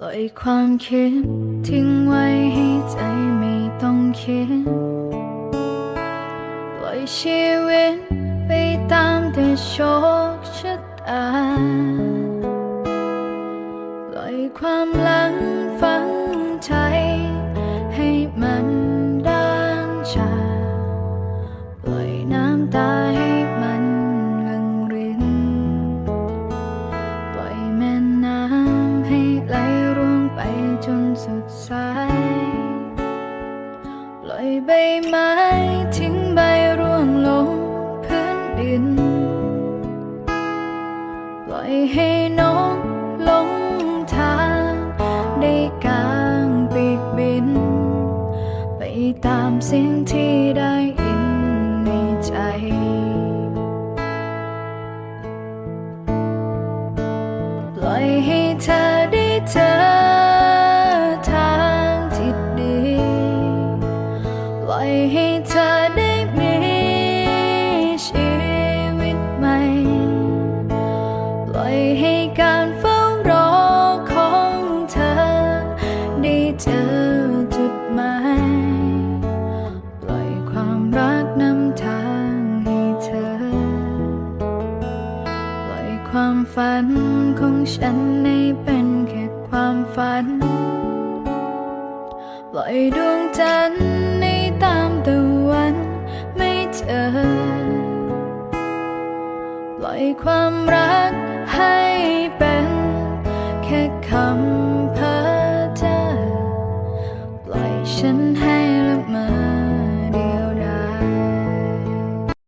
ปล่อยความคิด ทิ้งไว้ให้ใจไม่ต้องคิด ปล่อยชีวิตไปตามแต่โชคชะตา ปล่อยความหลังฝังใจ ให้มันด้านชา ปล่อยน้ำตาให้มันลังริน ปล่อยแม่น้ำให้ไหล ไปจนสุดสายปล่อยใบไม้ทิ้งใบร่วงลงพื้นดิน ปล่อยให้นกลงทางได้กลางปีกบิน ไปตามเสียงที่ได้ยินในใจล่อยให้เธอได้เจอ อยให้เธอได้มีชีวิตใหม่ ปล่อยให้การเฝ้ารอของเธอ ได้เจอจุดหมาย ปล่อยความรักนำทางให้เธอ ปล่อยความฝันของฉันให้เป็นแค่ความฝัน ปล่อยดวงจันทร์ ปล่อยความรักให้เป็น